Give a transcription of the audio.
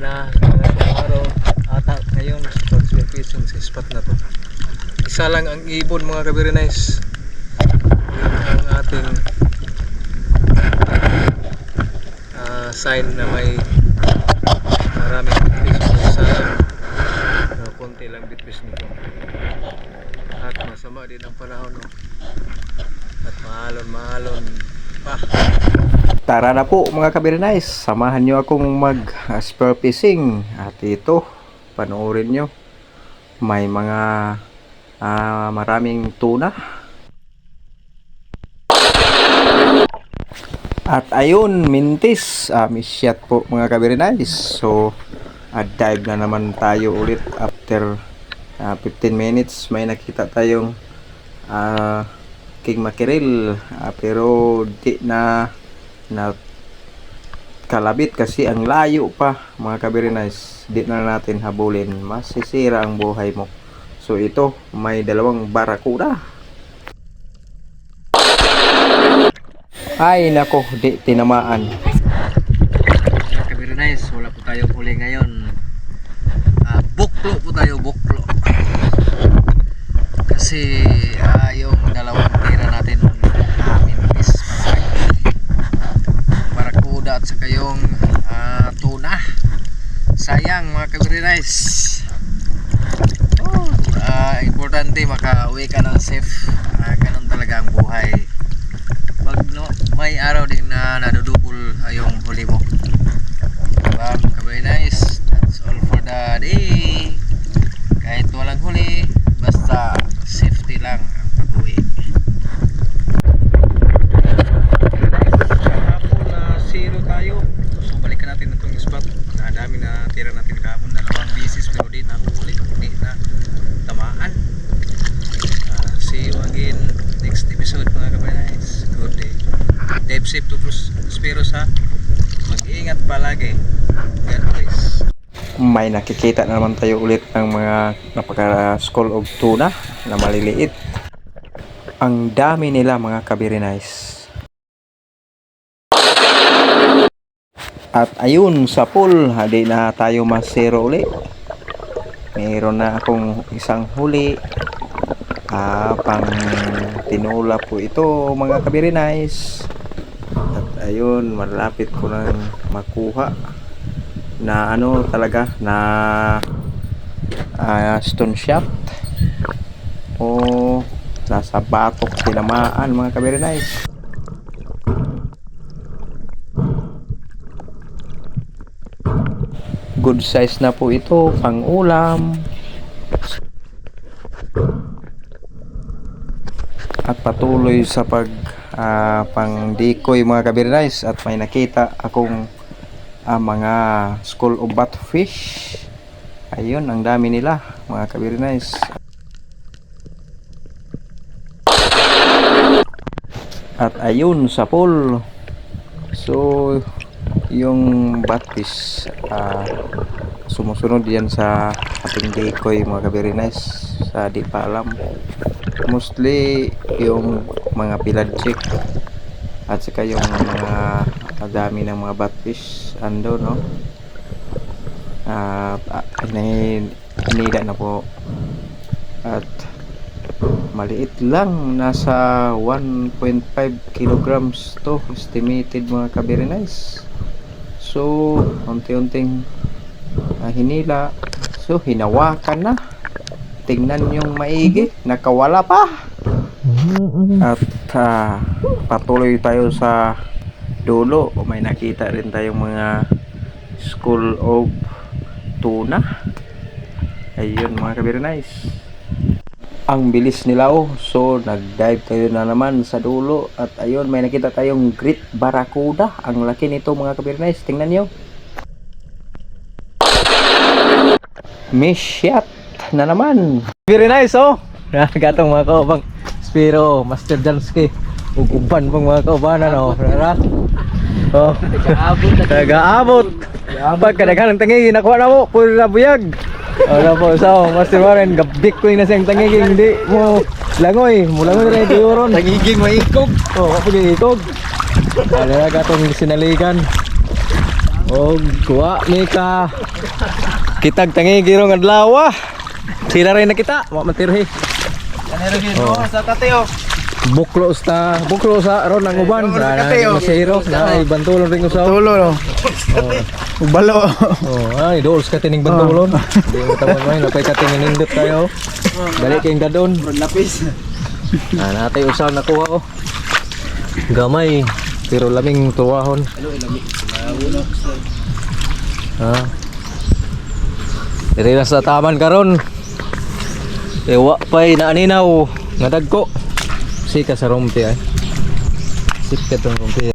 na mga araw ata ngayon consider fishing sa spot na to. Isa lang ang ibon mga kabirinize yun ang ating ah, sign na may maraming bitfish lang na konti lang bitfish nito. At masama din ang panahon no? at mahalon mahalon pa Tara na po mga kabirinays, samahan nyo akong mag uh, spear fishing at ito, panoorin nyo may mga ah, maraming tuna. At ayun, mintis. Uh, misyat po mga kabirinays so uh, dive na naman tayo ulit after ah, 15 minutes. May nakita tayong ah, king mackerel. Ah, pero di na na kalabit kasi ang layo pa mga kabirinays di na natin habulin. Masisira ang buhay mo. So ito may dalawang barakuda ay nako di tinamaan. Mga kabirinize, wala po tayo huli ngayon. Ah, buklo po tayo, buklo. Kasi ah, yung dalawang tira natin namin is pasay. Barakuda at saka yung ah, tuna. Sayang mga kabirinize. Oh, ah, importante makauwi ka ng safe. Ah, ganun talaga ang buhay. Pag no, may araw din na nadudubol ah, yung huli mo. Diba, kabay nice. That's all for the day. Kahit walang huli, basta safety lang ang pag-uwi. Kahapon na zero tayo. So balikan natin itong spot. Na dami na tira natin kahapon. Dalawang bisis pero di na huli. Di na tamaan. Ah, see you again next episode mga kabay nice. Good day. Dive safe to Spiros ha. Mag-iingat palagi. God bless. may nakikita na naman tayo ulit ng mga napaka skull of tuna na maliliit. Ang dami nila mga kabirinize at ayun sa pool hindi na tayo masero uli mayroon na akong isang huli. Ah, pang tinula po ito mga kabirinize at ayun malapit ko nang makuha na ano talaga na ah, stone shaft o nasa batok tinamaan mga kabirinize good size na po ito pang ulam at patuloy sa pag ah, pang decoy mga kabirinize at may nakita akong ang mga school of batfish. Ayun ang dami nila mga kabirinize at ayun sa pool. So yung batfish ah, sumusunod yan sa ating decoy mga kabirinize sa di pa alam. Mostly yung mga piladjik at saka yung mga dami ng mga batfish ando no? At uh, hinida na po. At maliit lang nasa 1.5 kilograms to estimated mga kabirinize so unti-unting uh, hinila. So hinawakan na. Tingnan yung maigi nakawala pa at ah, patuloy tayo sa dulo. May nakita rin tayong mga school of tuna. Ayun mga kabirinize ang bilis nila oh. So nag dive tayo na naman sa dulo. At ayun may nakita tayong great barracuda. Ang laki nito mga kabirinize tingnan nyo miss shot na naman. Very nice oh. Gatong mga kaubang Spiro, Master Jansky. Ug uban pang mga kaubanan oh. Rara. Oh. Nag-aabot. Nag-aabot. Pag kadaghan ng tangigi nakuha na mo, puro na buyag. Oh, na po. So, Master Warren, gabdik ko yung nasang tangigi, hindi mo langoy. Mulangoy na yung tuyuron. nagiging maikog Oh, kapag yung ikog. Ano na gatong sinaligan. Og kuha ni ka kitag tangi girong adlaw. ah. Sila rin nakita, wa matirhi. Ano no? Sa tateo. Buklo sa buklo sa ron ang uban. Na kateo. masahiro na ibantulon ring usaw. Tulo no. Balo. Oh, ay dols ka tining bantulon. Di mo tawag may napay ka tingin nindot kayo. Dali kayong gadon. Lapis. Ah, natay usaw na kuha oh. Gamay pero laming tuwahon. Ha. Diri na sa taman karon. Ewa pay na aninaw nga dagko. Sika sa rompi ay. Sika tong rompi.